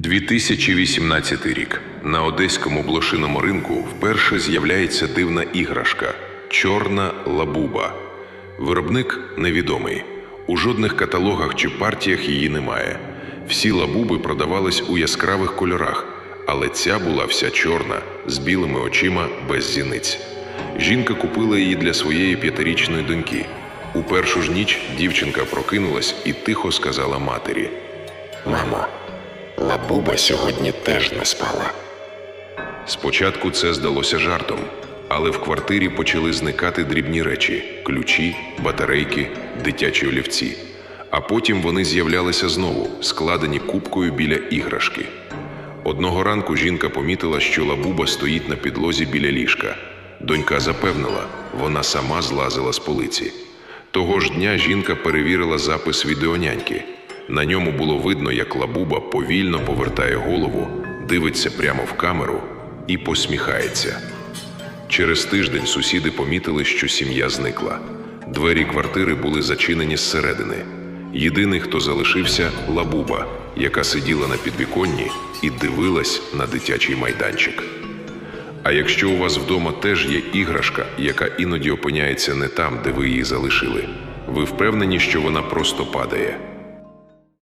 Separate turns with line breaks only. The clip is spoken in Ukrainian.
2018 рік на одеському блошиному ринку вперше з'являється дивна іграшка чорна лабуба. Виробник невідомий. У жодних каталогах чи партіях її немає. Всі лабуби продавались у яскравих кольорах, але ця була вся чорна, з білими очима без зіниць. Жінка купила її для своєї п'ятирічної доньки. У першу ж ніч дівчинка прокинулась і тихо сказала матері.
Мамо, лабуба сьогодні теж не спала.
Спочатку це здалося жартом, але в квартирі почали зникати дрібні речі: ключі, батарейки, дитячі олівці. А потім вони з'являлися знову, складені купкою біля іграшки. Одного ранку жінка помітила, що лабуба стоїть на підлозі біля ліжка. Донька запевнила, вона сама злазила з полиці. Того ж дня жінка перевірила запис відеоняньки. На ньому було видно, як лабуба повільно повертає голову, дивиться прямо в камеру і посміхається. Через тиждень сусіди помітили, що сім'я зникла. Двері квартири були зачинені зсередини. Єдиний, хто залишився, лабуба, яка сиділа на підвіконні і дивилась на дитячий майданчик. А якщо у вас вдома теж є іграшка, яка іноді опиняється не там, де ви її залишили, ви впевнені, що вона просто падає.